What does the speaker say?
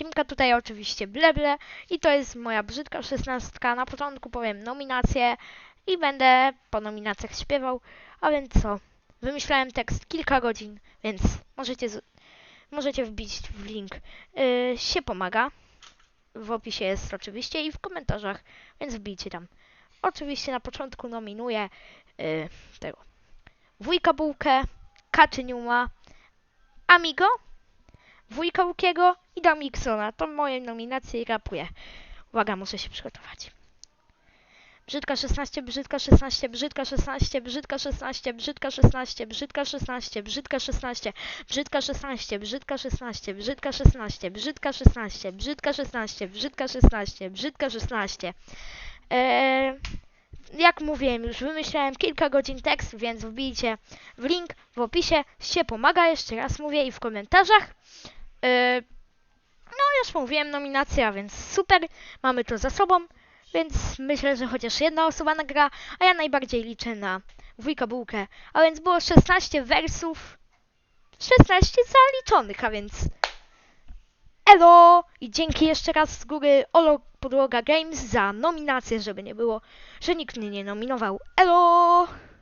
Simka tutaj oczywiście bleble i to jest moja brzydka szesnastka. Na początku powiem nominację i będę po nominacjach śpiewał, a więc co? Wymyślałem tekst kilka godzin, więc możecie, możecie wbić w link. Yy, się pomaga. W opisie jest oczywiście i w komentarzach, więc wbijcie tam. Oczywiście na początku nominuję yy, tego wujka Bułkę, Kaczyniuma, Amigo, wujka Łukiego i Damiksona. To moje nominacje i rapuję. Uwaga, muszę się przygotować. Brzydka 16, brzydka 16, brzydka 16, brzydka 16, brzydka 16, brzydka 16, brzydka 16, brzydka 16, brzydka 16, brzydka 16, brzydka 16, brzydka 16, brzydka 16, brzydka 16. Eee, jak mówiłem, już wymyślałem kilka godzin tekst, więc wbijcie w link w opisie. Się pomaga, jeszcze raz mówię i w komentarzach. Eee, no, już mówiłem, nominacja, więc super, mamy to za sobą. Więc myślę, że chociaż jedna osoba nagra, a ja najbardziej liczę na wujka bułkę. A więc było 16 wersów, 16 zaliczonych, a więc elo! I dzięki jeszcze raz z góry Olo Podłoga Games za nominację, żeby nie było, że nikt mnie nie nominował. Elo!